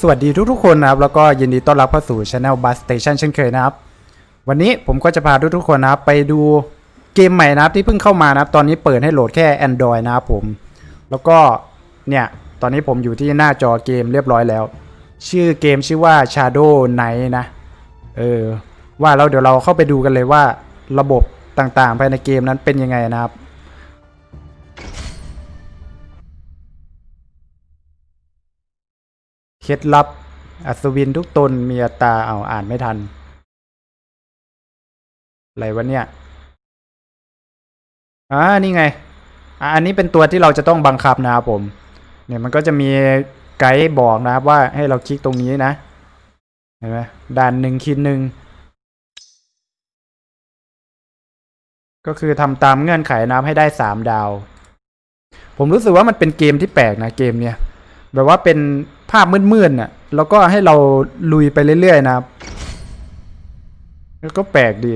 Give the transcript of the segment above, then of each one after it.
สวัสดีทุกๆคนนะครับ แล้วก็ยินดีต้อนรับเข้าสู่ Channel Bus Station เช่นเคยนะครับ วันนี้ผมก็จะพาทุกๆคนนะครับ ไปดูเกมใหม่นะครับที่เพิ่งเข้ามานะครับ ตอนนี้เปิดให้โหลดแค่ Android นะครับผม แล้วก็เนี่ยตอนนี้ผมอยู่ที่หน้าจอเกมเรียบร้อยแล้ว ชื่อเกมชื่อว่า Shadow Knight นะเออว่าแล้วเดี๋ยวเราเข้าไปดูกันเลยว่าระบบต่างๆ ภายในเกมนั้นเป็นยังไงนะครับ เคล็ดลับ อัศวินทุกตนมีอัตาเอาอ่านไม่ทัน อะไรวะเนี่ยอ่านี่ไงอ่าอันนี้เป็นตัวที่เราจะต้องบังคับนะครับผม เนี่ยมันก็จะมีไกด์บอกนะครับว่าให้เราคลิกตรงนี้นะ เห็นไหมด่านหนึ่งคิดหนึ่งก็คือทำตามเงื่อนไขนะครับให้ได้สามดาว ผมรู้สึกว่ามันเป็นเกมที่แปลกนะเกมเนี้ยแบบว่าเป็น ภาพมืดๆน่ะแล้วก็ให้เราลุยไปเรื่อยๆนะครับแล้วก็แปลกดี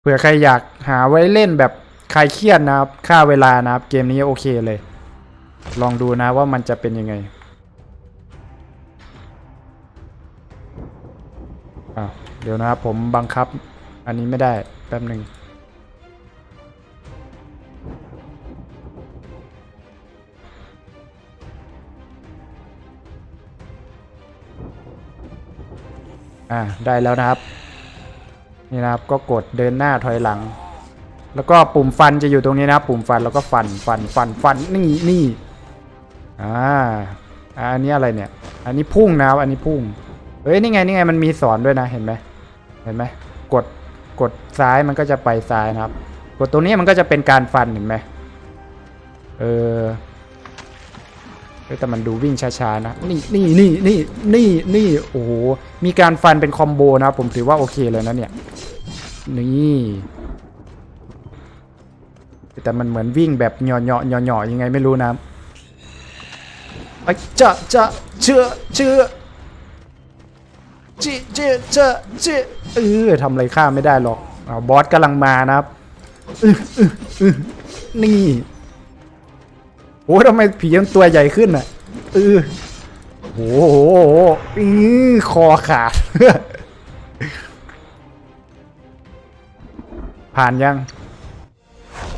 เผื่อใครอยากหาไว้เล่นแบบคลายเครียดนะครับค่าเวลานะครับ เกมนี้โอเคเลย ลองดูนะว่ามันจะเป็นยังไงอ้าวเดี๋ยวนะครับผมบังคับ อันนี้ไม่ได้แป๊บหนึ่ง อ่าได้แล้วนะครับ นี่นะครับก็กดเดินหน้าถอยหลัง แล้วก็ปุ่มฟันจะอยู่ตรงนี้นะปุ่มฟันแล้วก็ฟันฟันฟันฟันนี่นี่อ่าอันนี้อะไรเนี่ย อันนี้พุ่งนะครับอันนี้พุ่งเฮ้ยนี่ไงนี่ไงมันมีสอนด้วยนะเห็นไหมเห็นไหมกดกดซ้ายมันก็จะไปซ้ายนะครับ กดตรงนี้มันก็จะเป็นการฟันเห็นไหมเออ แต่มันดูวิ่งช้าๆนะนี่นี่นี่นี่นี่นี่โอ้โหมีการฟันเป็นคอมโบนะครับผมถือว่าโอเคเลยนะเนี่ยนี่แต่มันเหมือนวิ่งแบบเหยาะเหยาะเหยาะเหยาะยังไงไม่รู้นะไอ้จะจะเชื่อเชื่อจิเจเจเจเออทำอะไรข้าไม่ได้หรอกอบอสกำลังมานะครับนี่ อ้ทำไมผีมันตัวใหญ่ขึ้นอะเออโอ้โหอือคอขาด ผ่านยัง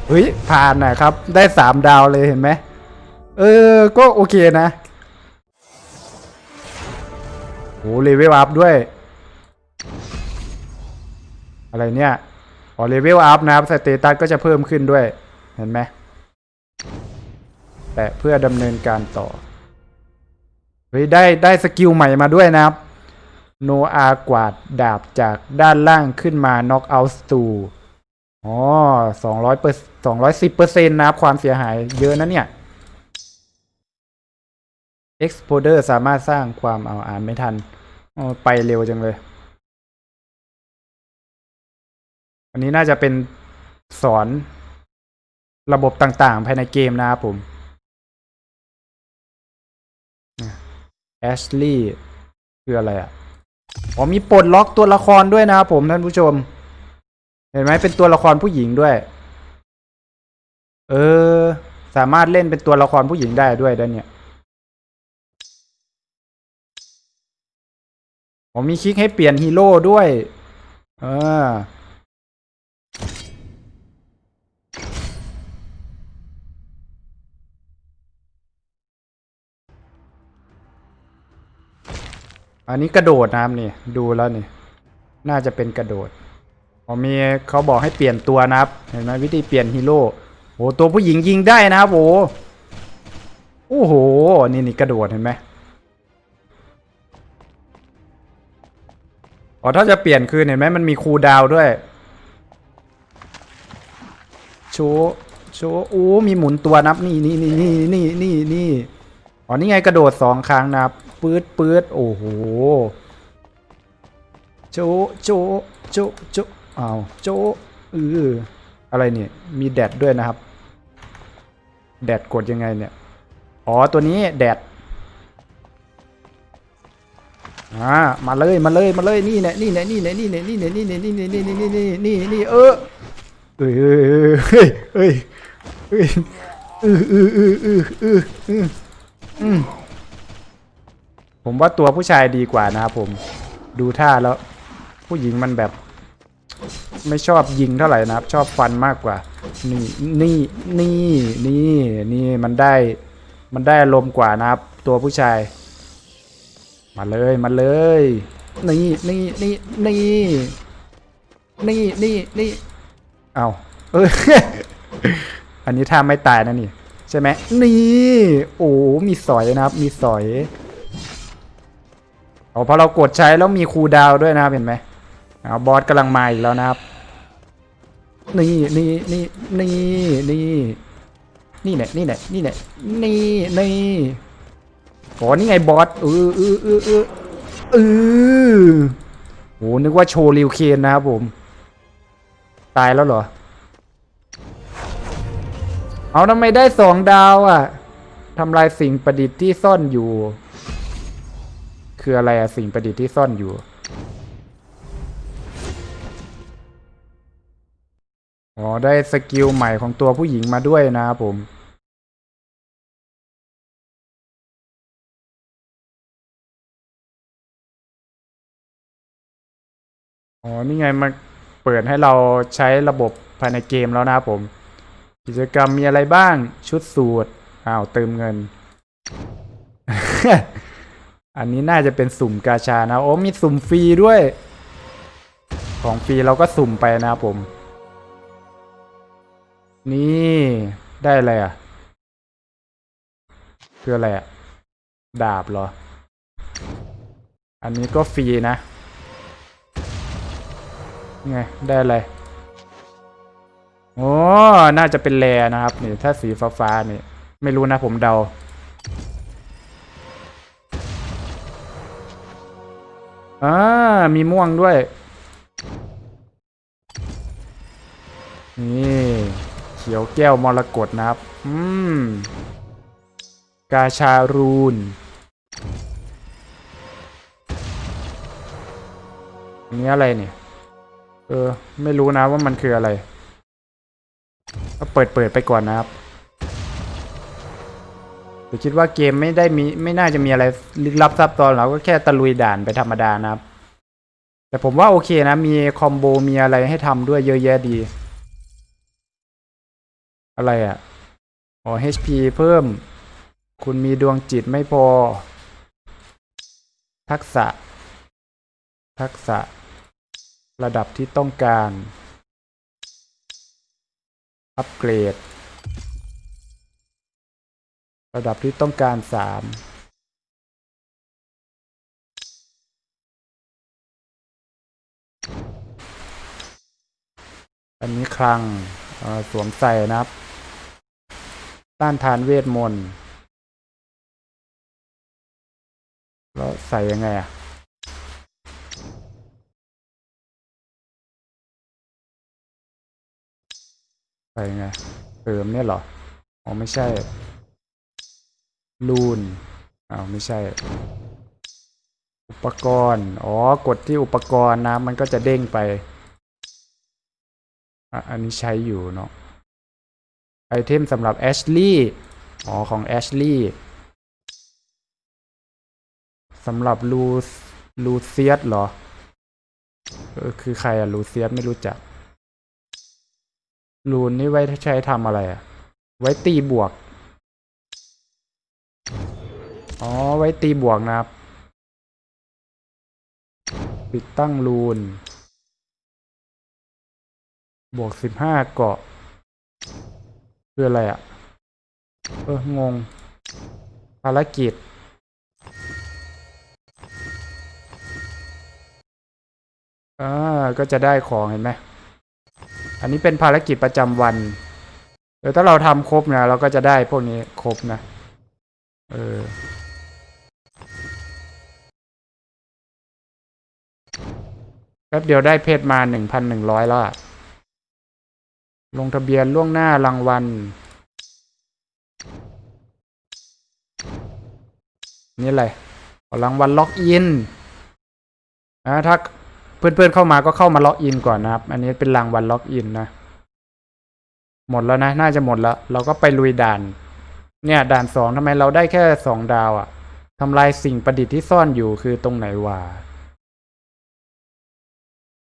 เฮ้ยผ่านนะครับ ได้สามดาวเลยเห็นไหมเออ ก็โอเคนะโหเลเวลอัพด้วย อะไรเนี่ยอ๋อเลเวลอัพนะครับสเตตัสก็จะเพิ่มขึ้นด้วย เห็นไหม แต่เพื่อดำเนินการต่อเฮ้ยได้ได้สกิลใหม่มาด้วยนะครับ โนอากวาดดาบจากด้านล่างขึ้นมาน็อกเอาท์ตูอ๋อสองร้อยเปอร์สองร้อยสิบเปอร์เซ็นต์นะครับความเสียหายเยอะนะเนี่ย Exploder สามารถสร้างความเอาอ่านไม่ทัน ไปเร็วจังเลย อันนี้น่าจะเป็นสอนระบบต่างๆ ภายในเกมนะครับผม แอชลี่คืออะไรอะอ๋อมีปลดล็อกตัวละครด้วยนะครับผมท่านผู้ชม เห็นไหมเป็นตัวละครผู้หญิงด้วย เออ สามารถเล่นเป็นตัวละครผู้หญิงได้ด้วยด้านเนี่ยผมมีคลิกให้เปลี่ยนฮีโร่ด้วย เออ อันนี้กระโดดนะครับนี่ดูแล้วนี่ น่าจะเป็นกระโดดผมมีเขาบอกให้เปลี่ยนตัวนะครับ เห็นไหมวิธีเปลี่ยนฮีโร่โอ้ตัวผู้หญิงยิงได้นะครับโอ้โอ้โหนี่นี่กระโดดเห็นไหมอ๋อถ้าจะเปลี่ยนคืนเห็นไหมมันมีคูดาวด้วยโชว์โชว์โอ้มีหมุนตัวนับนี่นี่นี่นี่นี่นี่นี่อ๋อนี่ไงกระโดดสองครั้งนะครับ ปื๊ดปื๊ดโอ้โหโจโจโจโจอ้าวโจเอออะไรเนี่ยมีแดดด้วยนะครับ แดดกดยังไงเนี่ยอ๋อตัวนี้แดดอ่ามาเลยมาเลยมาเลยนี่แหละนี่แหละนี่แหละนี่แหละนี่แหละนี่แหละนี่แหละนี่แหละนี่นี่นี่นี่เออเอ้ยเอ้ยเอ้ยเอ้ยเอ้ยเออเออเออเออเออเอออืม ผมว่าตัวผู้ชายดีกว่านะครับผมดูท่าแล้ว ผู้หญิงมันแบบ ไม่ชอบยิงเท่าไหร่นะครับ ชอบฟันมากกว่า นี่นี่นี่นี่นี่มันได้มันได้อารมกว่านะครับ ตัวผู้ชาย มาเลยมาเลยนี่นี่นี่นี่นี่นี่นี่เอาเอออันนี้ถ้าไม่ตายนะนี่ ใช่ไหมนี่ โอ้มีสอยนะครับ มีสอย โอ้พอเรากดใช้แล้วมีคูดาวด้วยนะครับเห็นไหมเอาบอสกำลังมาอีกแล้วนะครับ นี่นี่นี่นี่นี่นี่แหละนี่แหละนี่แหละนี่นี่โอ้นี่ไงบอสเออเออเออเออเออโหนึกว่าโชว์ริวเคนนะครับผม ตายแล้วเหรอ เอาทำไมได้สองดาวอะทำลายสิ่งประดิษฐ์ที่ซ่อนอยู่ คืออะไรอะสิ่งประดิษฐ์ที่ซ่อนอยู่ อ๋อ ได้สกิลใหม่ของตัวผู้หญิงมาด้วยนะครับผม อ๋อ นี่ไงมาเปิดให้เราใช้ระบบภายในเกมแล้วนะครับผม กิจกรรมมีอะไรบ้างชุดสูตรอ้าวเติมเงิน อันนี้น่าจะเป็นสุ่มกาชานะ โอ้มีสุ่มฟรีด้วย ของฟรีเราก็สุ่มไปนะผม นี่ได้อะไรอะคืออะไรอะ ดาบเหรอ อันนี้ก็ฟรีนะไงได้อะไรโอ้น่าจะเป็นแรนะครับนี่ ถ้าสีฟ้าๆนี่ ไม่รู้นะผมเดา อ่ามีม่วงด้วย นี่ เขียวแก้วมรกตนะครับ อืม กาชารูนอันนี้อะไรเนี่ย เออ ไม่รู้นะว่ามันคืออะไร ก็เปิดเปิดไปก่อนนะครับ แต่คิดว่าเกมไม่ได้มีไม่น่าจะมีอะไรลึกลับซับซ้อนเราก็แค่ตะลุยด่านไปธรรมดานะครับ แต่ผมว่าโอเคนะ มีคอมโบมีอะไรให้ทำด้วยเยอะแยะดี อะไรอะ่ะอ๋อ HP เพิ่ม คุณมีดวงจิตไม่พอ ทักษะ ทักษะ ระดับที่ต้องการ อัปเกรด ระดับที่ต้องการสามอันนี้คลังสวมใส่นะครับ ต้านทานเวทมนต์แล้วใส่ยังไงอะ ใส่ยังไงเติมเนี่ยเหรอ อ๋อไม่ใช่ ลูนอ้าวไม่ใช่ อุปกรณ์ อ๋อ กดที่อุปกรณ์นะมันก็จะเด้งไป อันนี้ใช้อยู่เนาะ ไอเทมสำหรับแอชลี่ อ๋อ ของแอชลี่สำหรับลูลูเซียสเหรอ เออ คือใครอะลูเซียสไม่รู้จัก ลูนนี่ไว้ใช้ทำอะไรอะไว้ตีบวก อ๋อ ไว้ตีบวกนะครับ ติดตั้งลูน บวกสิบห้าเกาะ คืออะไรอะ่ะ เออ งง ภารกิจ อ่า ก็จะได้ของเห็นไหม อันนี้เป็นภารกิจประจำวันเออถ้าเราทำครบนะเราก็จะได้พวกนี้ครบนะ เออ ป๊บเดียวได้เพชรมาหนึ่งพันหนึ่งร้อยแล้วลงทะเบียนล่วงหน้ารางวัลนี่อะไรเอารางวัลล็อกอินนะถ้าเพื่อนๆเข้ามาก็เข้ามาล็อกอินก่อนนะครับ อันนี้เป็นรางวัลล็อกอินนะ หมดแล้วนะ น่าจะหมดแล้ว เราก็ไปลุยด่าน เนี่ย ด่านสองทำไมเราได้แค่สองดาวอะ่ะทำลายสิ่งประดิษฐ์ที่ซ่อนอยู่คือตรงไหนวะ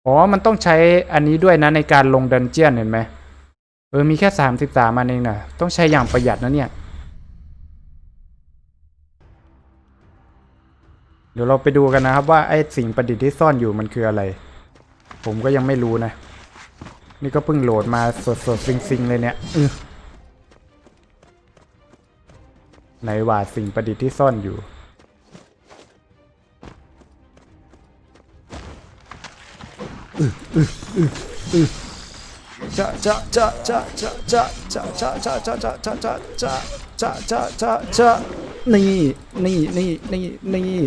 อ๋อ มันต้องใช้อันนี้ด้วยนะในการลงดันเจียนเห็นไหมเออ มีแค่สามสิบสามอันเองนะต้องใช้อย่างประหยัดนะเนี่ย เดี๋ยวเราไปดูกันนะครับว่าไอ้สิ่งประดิษฐ์ที่ซ่อนอยู่มันคืออะไร ผมก็ยังไม่รู้นะ นี่ก็เพิ่งโหลดมาสดๆซิงๆเลยเนี่ยอื้อไหนว่าสิ่งประดิษฐ์ที่ซ่อนอยู่ จะจะจะจะจะจะจะจะจะจะจะจะจะจะจะจะจะจะนี่นี่นี่นี่นี่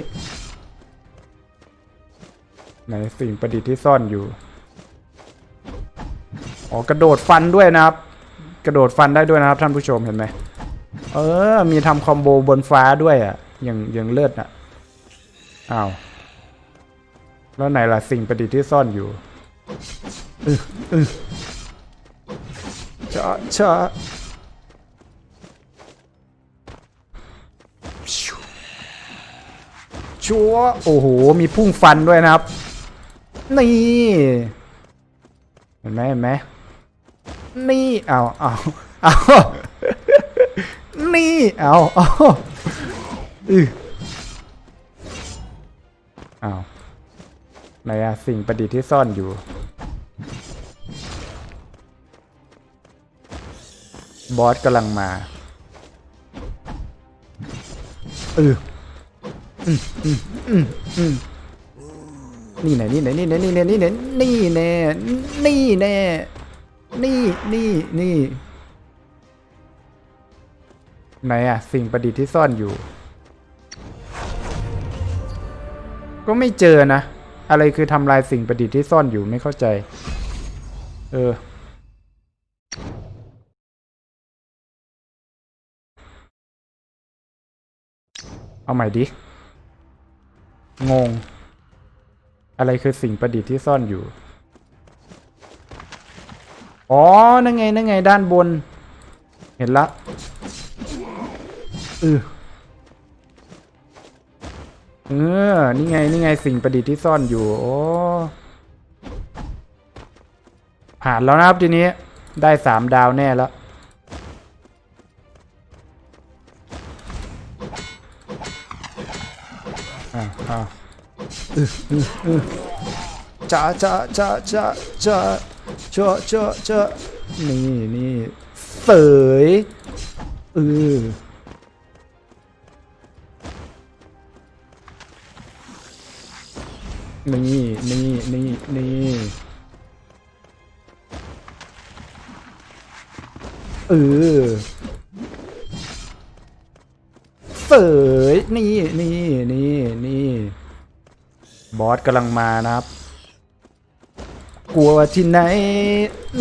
ไหนสิ่งประดิษฐ์ที่ซ่อนอยู่อ๋อกระโดดฟันด้วยนะครับ กระโดดฟันได้ด้วยนะครับท่านผู้ชมเห็นไหมเออ มีทำคอมโบบนฟ้าด้วยอะอย่างอย่างเลิศอะอ้าว แล้วไหนล่ะสิ่งประดิษฐ์ที่ซ่อนอยู่จะจะชัวโอ้โห มีพุ่งฟันด้วยนะครับ นี่ เห็นไหมเห็นไหมนี่เอาเอาเอานี่ เอาเอาอือเอา ไหนอะสิ่งประดิษฐ์ที่ซ่อนอยู่ บอสกำลังมาเอออืมอืมอืมนี่ไหนนี่ไหนนี่ไหนนี่ไหนนี่ไหนนี่แน่นี่แน่นี่นี่นี่ไหนอะสิ่งประดิษฐ์ที่ซ่อนอยู่ ก็ไม่เจอนะ อะไรคือทำลายสิ่งประดิษฐ์ที่ซ่อนอยู่ไม่เข้าใจ เออ เอาใหม่ดิ งง อะไรคือสิ่งประดิษฐ์ที่ซ่อนอยู่ อ๋อ นั่นไง นั่นไง ด้านบน เห็นละเออ เออ นี่ไง นี่ไงสิ่งประดิษฐ์ที่ซ่อนอยู่ โอ้ ผ่านแล้วนะครับทีนี้ ได้สามดาวแน่แล้ว อ่าอ่าอืออืออือจะจะจะจะจะจะจะจะนี่นี่เสยเออ นี่นี่นี่นี่เออเสยนี่นี่นี่นี่บอสกำลังมานะครับ กลัวที่ไหน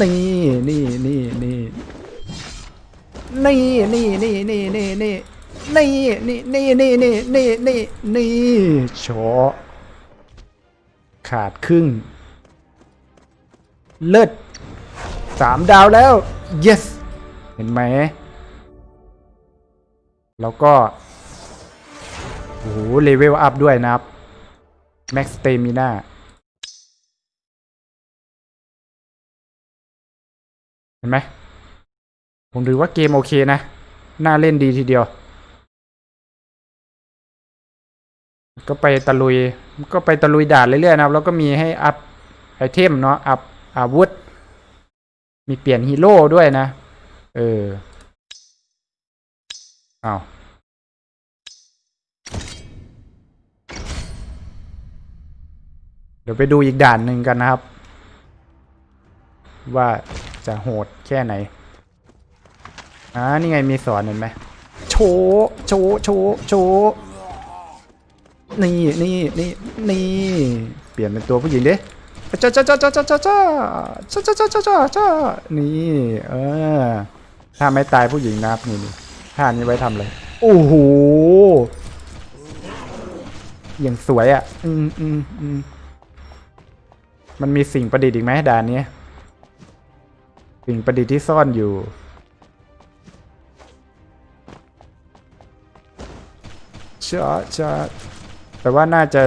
นี่นี่นี่นี่นี่นี่นี่นี่นี่นี่นี่นี่นี่นี่นี่นี่นี่นี่ชอ ขาดครึ่ง เลิศสามดาวแล้ว yes เห็นไหม แล้วก็ โอ้โห เลเวลอัพด้วยนะครับ แม็กสเตมิน่าเห็นไหม ผมถือว่าเกมโอเคนะ น่าเล่นดีทีเดียว ก็ไปตะลุย ก็ไปตะลุยด่านเรื่อยๆนะครับ แล้วก็มีให้อัพไอเทมเนาะ อัพอาวุธ มีเปลี่ยนฮีโร่ด้วยนะ เออเอาเดี๋ยวไปดูอีกด่านหนึ่งกันนะครับ ว่าจะโหดแค่ไหนอ่านี่ไงมีสอนเห็นไหมโชโชว์โชว์โชว์ นี่นี่นี่นี่เปลี่ยนเป็นตัวผู้หญิงดิจ้าจ้าจ้าจ้าจ้าจ้าจ้าจ้าจ้าจ้าจ้าจ้าจ้านี่เออถ้าไม่ตายผู้หญิงนะครับนี่นี่ท่านี้ไว้ทำเลยโอ้โหอย่างสวยอะ อืมอืมอืมมันมีสิ่งประดิษฐ์อีกไหมด่านนี้สิ่งประดิษฐ์ที่ซ่อนอยู่ช้าช้า แต่ว่าน่าจะ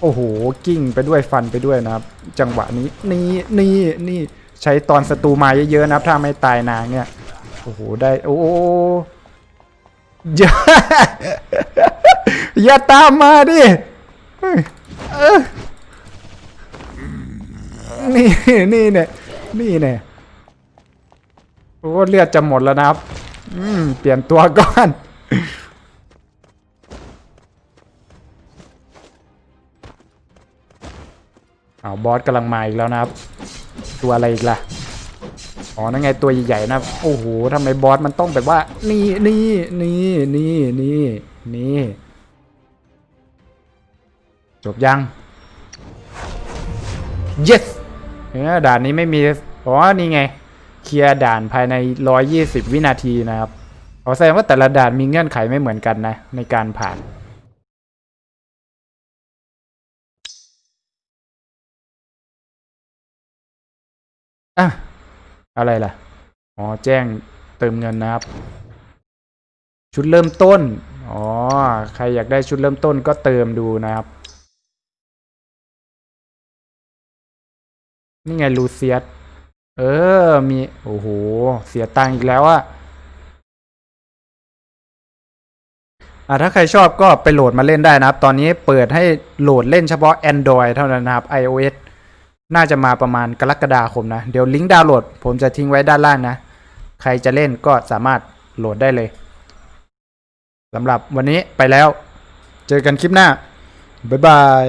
โอ้โหกิ้งไปด้วยฟันไปด้วยนะครับ จังหวะนี้นี่นี่นี่ใช้ตอนศัตรูมาเยอะๆนะครับถ้าไม่ตายนางเนี่ยโอ้โหได้โอ้โหอย่าอย่าตามมาดิเออนี่นี่เนี่ยนี่เนี่ยโอ้เลือดจะหมดแล้วนะครับ อืม เปลี่ยนตัวก่อน เอาบอสกำลังมาอีกแล้วนะครับ ตัวอะไรอีกล่ะอ๋อนั่นไงตัวใหญ่ๆนะโอ้โหทำไมบอสมันต้องแบบว่า นี่นี่นี่นี่นี่นี่จบยัง yes เออด่านนี้ไม่มี อ๋อ นี่ไง เคลียร์ด่านภายใน 120 วินาทีนะครับขอแสดงว่าแต่ละด่านมีเงื่อนไขไม่เหมือนกันนะ ในการผ่าน อะอะไรล่ะ อ๋อ แจ้งเติมเงินนะครับ ชุดเริ่มต้น อ๋อ ใครอยากได้ชุดเริ่มต้นก็เติมดูนะครับ นี่ไงลูเซียส เออ มี โอ้โห เสียตังค์อีกแล้วอะอะถ้าใครชอบก็ไปโหลดมาเล่นได้นะครับ ตอนนี้เปิดให้โหลดเล่นเฉพาะ Android เท่านั้นนะครับ iOS น่าจะมาประมาณกรกฎาคมนะ เดี๋ยวลิงก์ดาวน์โหลด ผมจะทิ้งไว้ด้านล่างนะ ใครจะเล่นก็สามารถโหลดได้เลยสำหรับวันนี้ไปแล้ว เจอกันคลิปหน้า บ๊ายบาย